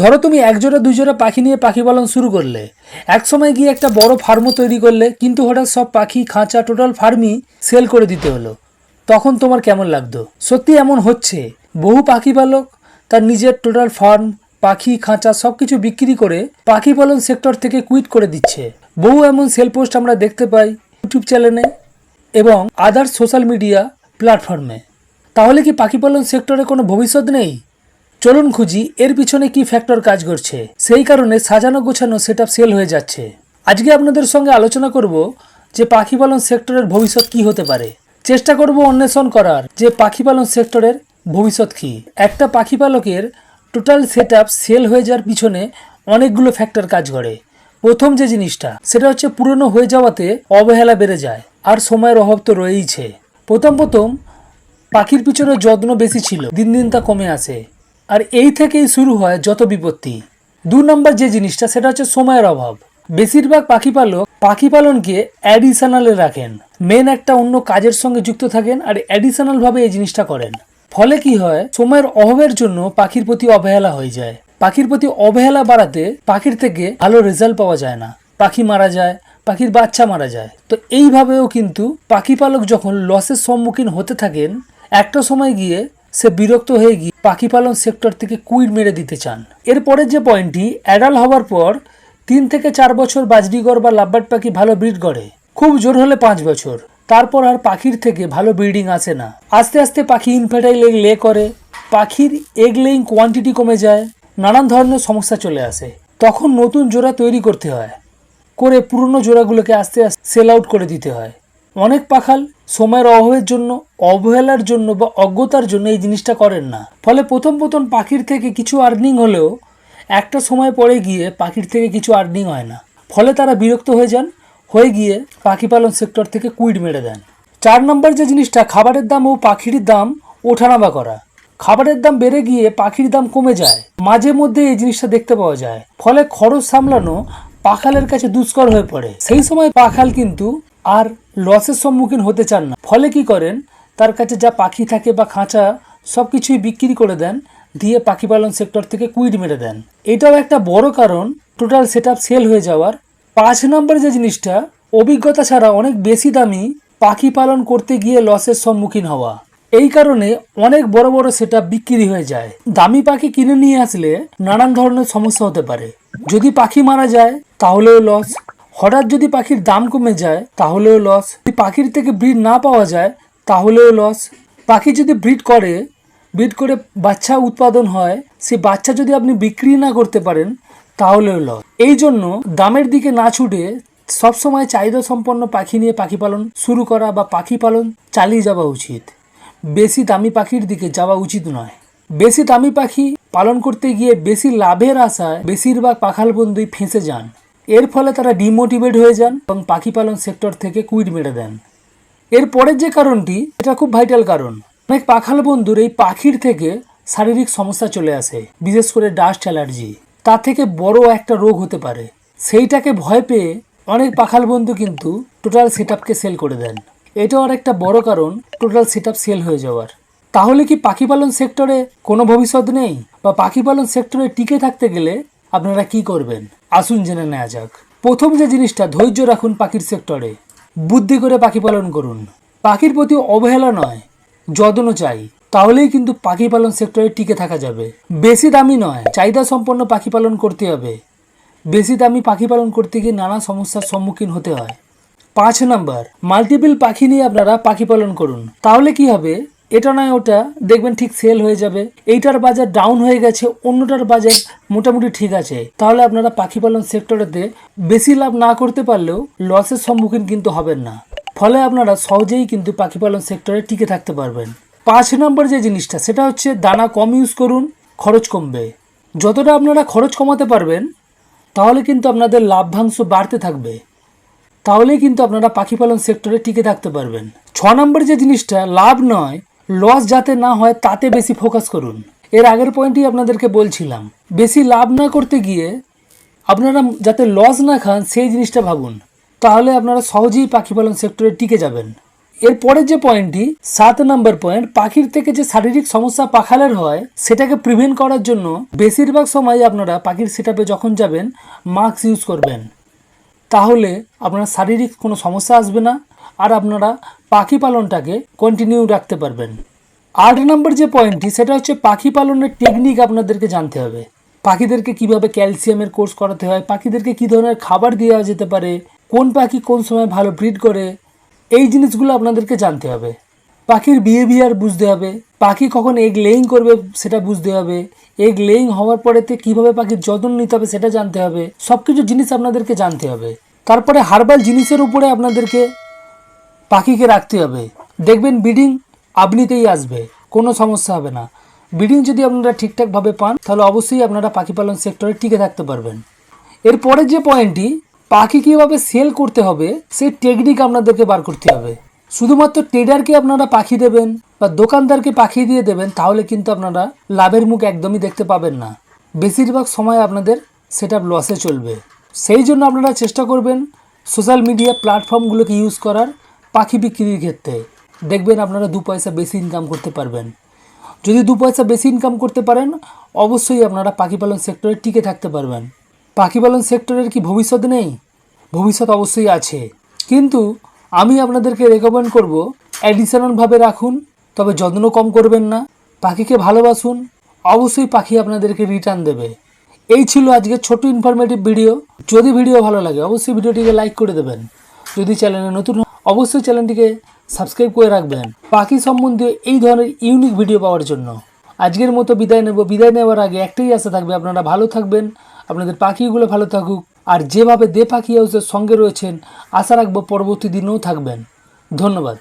ধরো তুমি একজোড়া, দুজোড়া পাখি নিয়ে পাখি পালন শুরু করলে। এক সময় গিয়ে একটা বড় ফার্মও তৈরি করলে, কিন্তু হঠাৎ সব পাখি, খাঁচা, টোটাল ফার্মই সেল করে দিতে হলো। তখন তোমার কেমন লাগতো? সত্যি এমন হচ্ছে? বহু পাখি পালক তার নিজের টোটাল ফার্ম, পাখি, খাঁচা সব কিছু বিক্রি করে পাখি পালন সেক্টর থেকে কুইট করে দিচ্ছে। বহু এমন সেল পোস্ট আমরা দেখতে পাই ইউটিউব চ্যানেলে এবং আদার সোশ্যাল মিডিয়া প্ল্যাটফর্মে। তাহলে কি পাখি পালন সেক্টরে কোনো ভবিষ্যৎ নেই? চলুন খুঁজি, এর পিছনে কি ফ্যাক্টর কাজ করছে। সেই কারণে সাজানো গোছানো সেট সেল হয়ে যাচ্ছে। আজকে আপনাদের সঙ্গে আলোচনা করব যে পাখি পালন সেক্টরের ভবিষ্যৎ কি হতে পারে। চেষ্টা করব অন্বেষণ করার যে পাখি পালন সেক্টরের ভবিষ্যৎ কি। একটা পাখি পালকের টোটাল সেট সেল হয়ে যাওয়ার পিছনে অনেকগুলো ফ্যাক্টর কাজ করে। প্রথম যে জিনিসটা, সেটা হচ্ছে পুরনো হয়ে যাওয়াতে অবহেলা বেড়ে যায়, আর সময়ের অভাব তো রয়েইছে। প্রথম প্রথম পাখির পিছনে যত্ন বেশি ছিল, দিন দিন তা কমে আসে। আর এই থেকেই শুরু হয় যত বিপত্তি। দু নম্বর যে জিনিসটা, সেটা হচ্ছে সময়ের অভাব। বেশিরভাগ পাখি পালক পাখি পালনকে অ্যাডিশনালে রাখেন। মেন একটা অন্য কাজের সঙ্গে যুক্ত থাকেন আর অ্যাডিশনাল ভাবে এই জিনিসটা করেন। ফলে কি হয়, সময়ের অভাবের জন্য পাখির প্রতি অবহেলা হয়ে যায়। পাখির প্রতি অবহেলা বাড়াতে পাখির থেকে ভালো রেজাল্ট পাওয়া যায় না। পাখি মারা যায়, পাখির বাচ্চা মারা যায়। তো এইভাবেও কিন্তু পাখি পালক যখন লসের সম্মুখীন হতে থাকেন, একটা সময় গিয়ে সে বিরক্ত হয়ে গিয়ে পাখি পালন সেক্টর থেকে কুইট মেরে দিতে চান। এরপরের যে পয়েন্টটি, অ্যাডাল হওয়ার পর তিন থেকে চার বছর বাজরিগড় বা লাভবাট পাখি ভালো ব্রিড গড়ে। খুব জোর হলে পাঁচ বছর। তারপর আর পাখির থেকে ভালো ব্রিডিং আসে না। আস্তে আস্তে পাখি ইনফার্টাইল এগ লে করে। পাখির এগ লেইং কোয়ান্টিটি কমে যায়। নানান ধরনের সমস্যা চলে আসে। তখন নতুন জোড়া তৈরি করতে হয়। করে পুরনো জোড়াগুলোকে আস্তে আস্তে সেল আউট করে দিতে হয়। অনেক পাখাল সময়ের অভাবের জন্য, অবহেলার জন্য বা অজ্ঞতার জন্য এই জিনিসটা করেন না। ফলে প্রথম প্রথম পাখির থেকে কিছু আর্নিং হলেও একটা সময় পরে গিয়ে পাখির থেকে কিছু আর্নিং হয় না। ফলে তারা বিরক্ত হয়ে যান, হয়ে গিয়ে পাখি পালন সেক্টর থেকে কুইট মেরে দেন। চার নম্বর যে জিনিসটা, খাবারের দাম ও পাখির দাম ওঠানামা করা। খাবারের দাম বেড়ে গিয়ে পাখির দাম কমে যায়। মাঝে মধ্যে এই জিনিসটা দেখতে পাওয়া যায়। ফলে খরচ সামলানো পাখালের কাছে দুষ্কর হয়ে পড়ে। সেই সময় পাখাল কিন্তু আর লসের সম্মুখীন হতে চান না। ফলে কি করেন? তার কাছে যা পাখি থাকে বা খাঁচা সব কিছুই বিক্রি করে দেন, দিয়ে পাখি পালন সেক্টর থেকে কুইট মেরে দেন। এটাও একটা বড় কারণ, টোটাল সেট সেল হয়ে যাওয়ার। পাঁচ নম্বর যে জিনিসটা, অভিজ্ঞতা ছাড়া অনেক বেশি দামি পাখি পালন করতে গিয়ে লসের সম্মুখীন হওয়া। এই কারণে অনেক বড় বড় সেট বিক্রি হয়ে যায়। দামি পাখি কিনে নিয়ে আসলে নানান ধরনের সমস্যা হতে পারে। যদি পাখি মারা যায়, তাহলেও লস হঠাৎ যদি পাখির দাম কমে যায়, তাহলেও লস যদি পাখির থেকে ব্রিড না পাওয়া যায়, তাহলেও লস পাখি যদি ব্রিড করে ব্রিড করে বাচ্চা উৎপাদন হয়, সে বাচ্চা যদি আপনি বিক্রি না করতে পারেন, তাহলেও লস এই জন্য দামের দিকে না ছুটে সবসময় চাহিদা সম্পন্ন পাখি নিয়ে পাখি পালন শুরু করা বা পাখি পালন চালিয়ে যাওয়া উচিত। বেশি দামি পাখির দিকে যাওয়া উচিত নয়। বেশি দামি পাখি পালন করতে গিয়ে বেশি লাভের আশায় বেশিরভাগ পাখাল বন্ধুই ফেঁসে যান। এর ফলে তারা ডিমোটিভেট হয়ে যান এবং পাখি পালন সেক্টর থেকে কুইট মেরে দেন। এর পরের যে কারণটি, এটা খুব ভাইটাল কারণ। অনেক পাখাল বন্ধুর এই পাখির থেকে শারীরিক সমস্যা চলে আসে, বিশেষ করে ডাস্ট অ্যালার্জি তা থেকে বড় একটা রোগ হতে পারে। সেইটাকে ভয় পেয়ে অনেক পাখাল বন্ধু কিন্তু টোটাল সেট সেল করে দেন। এটাও আর একটা বড় কারণ টোটাল সেট সেল হয়ে যাওয়ার। তাহলে কি পাখি পালন সেক্টরে কোনো ভবিষ্যৎ নেই? বা পাখি পালন সেক্টরে টিকে থাকতে গেলে আপনারা কি করবেন? আসুন জেনে নেওয়া যাক। প্রথম যে জিনিসটা ধৈর্য রাখুন পাখির সেক্টরে, বুদ্ধি করে পাখি পালন করুন। পাখির প্রতি অবহেলা নয় যত্ন চাই, তাহলেই কিন্তু পাখি পালন সেক্টরে টিকে থাকা যাবে। বেশি দামি নয়, চাহিদা সম্পন্ন পাখি পালন করতে হবে। বেশি দামি পাখি পালন করতে গিয়ে নানা সমস্যার সম্মুখীন হতে হয়। পাঁচ নাম্বার মাল্টিপল পাখি নিয়ে আপনারা পাখি পালন করুন। তাহলে কি হবে? এটা নয়, ওটা দেখবেন ঠিক সেল হয়ে যাবে। এইটার বাজার ডাউন হয়ে গেছে, অন্যটার বাজার মোটামুটি ঠিক আছে। তাহলে আপনারা পাখি পালন সেক্টরেতে বেশি লাভ না করতে পারলেও লসের সম্মুখীন কিন্তু হবেন না। ফলে আপনারা সহজেই কিন্তু পাখি পালন সেক্টরে টিকে থাকতে পারবেন। পাঁচ নম্বর যে জিনিসটা, সেটা হচ্ছে দানা কম ইউজ করুন, খরচ কমবে। যতটা আপনারা খরচ কমাতে পারবেন, তাহলে কিন্তু আপনাদের লাভ্যাংশ বাড়তে থাকবে। তাহলেই কিন্তু আপনারা পাখি পালন সেক্টরে টিকে থাকতে পারবেন। ছ নম্বর যে জিনিসটা, লাভ নয় লস যাতে না হয়, তাতে বেশি ফোকাস করুন। এর আগের পয়েন্টই আপনাদেরকে বলছিলাম, বেশি লাভ না করতে গিয়ে আপনারা যাতে লস না খান, সেই জিনিসটা ভাবুন। তাহলে আপনারা সহজেই পাখি পালন সেক্টরে টিকে যাবেন। এরপরে যে পয়েন্টটি সাত নম্বর পয়েন্ট পাখির থেকে যে শারীরিক সমস্যা পাখালের হয়, সেটাকে প্রিভেন্ট করার জন্য বেশিরভাগ সময় আপনারা পাখির সেটাপে যখন যাবেন মাস্ক ইউজ করবেন। তাহলে আপনার শারীরিক কোনো সমস্যা আসবে না আর আপনারা পাখি পালনটাকে কন্টিনিউ রাখতে পারবেন। আট নম্বর যে পয়েন্টটি সেটা হচ্ছে পাখি পালনের টেকনিক আপনাদেরকে জানতে হবে। পাখিদেরকে কীভাবে ক্যালসিয়ামের কোর্স করাতে হয়, পাখিদেরকে কী ধরনের খাবার দেওয়া যেতে পারে, কোন পাখি কোন সময় ভালো ব্রিড করে, এই জিনিসগুলো আপনাদেরকে জানতে হবে। পাখির বিহেভিয়ার বুঝতে হবে, পাখি কখন এগ লেইং করবে সেটা বুঝতে হবে এগ লেইং হওয়ার পরেতে কীভাবে পাখির যত্ন নিতে হবে সেটা জানতে হবে সব কিছু জিনিস আপনাদেরকে জানতে হবে। তারপরে হার্বাল জিনিসের উপরে আপনাদেরকে পাখিকে রাখতে হবে। দেখবেন ব্রিডিং আপনিতেই আসবে, কোনো সমস্যা হবে না। ব্রিডিং যদি আপনারা ঠিকঠাকভাবে পান, তাহলে অবশ্যই আপনারা পাখি পালন সেক্টরে টিকে থাকতে পারবেন। এরপরে যে পয়েন্টটি, পাখি কীভাবে সেল করতে হবে, সেই টেকনিক আপনাদেরকে বার করতে হবে। শুধুমাত্র ট্রেডারকে আপনারা পাখি দেবেন বা দোকানদারকে পাখি দিয়ে দেবেন, তাহলে কিন্তু আপনারা লাভের মুখ একদমই দেখতে পাবেন না। বেশিরভাগ সময় আপনাদের সেটা লসে চলবে। সেই জন্য আপনারা চেষ্টা করবেন সোশ্যাল মিডিয়া প্ল্যাটফর্মগুলোকে ইউজ করার পাখি বিক্রির ক্ষেত্রে দেখবেন আপনারা দু পয়সা বেশি ইনকাম করতে পারবেন। যদি দু পয়সা বেশি ইনকাম করতে পারেন, অবশ্যই আপনারা পাখি পালন সেক্টরে টিকে থাকতে পারবেন। পাখি পালন সেক্টরের কি ভবিষ্যৎ নেই? ভবিষ্যৎ অবশ্যই আছে। কিন্তু আমি আপনাদেরকে রেকমেন্ড করব অ্যাডিশনালভাবে রাখুন, তবে যত্ন কম করবেন না। পাখিকে ভালোবাসুন, অবশ্যই পাখি আপনাদেরকে রিটার্ন দেবে। এই ছিল আজকে ছোট ইনফরমেটিভ ভিডিও যদি ভিডিও ভালো লাগে, অবশ্যই ভিডিওটিকে লাইক করে দেবেন। যদি চ্যানেলে নতুন অবশ্যই চ্যানেলটিকে সাবস্ক্রাইব করে রাখবেন। পাখি সম্বন্ধে এই ধরনের ইউনিক ভিডিও পাওয়ার জন্য। আজকের মতো বিদায় নেব। বিদায় নেওয়ার আগে একটাই আশা থাকবে, আপনারা ভালো থাকবেন, আপনাদের পাখিগুলো ভালো থাকুক, আর যেভাবে দে পাখি হাউসের সঙ্গে রয়েছেন, আশা রাখব পরবর্তী দিনেও থাকবেন। ধন্যবাদ।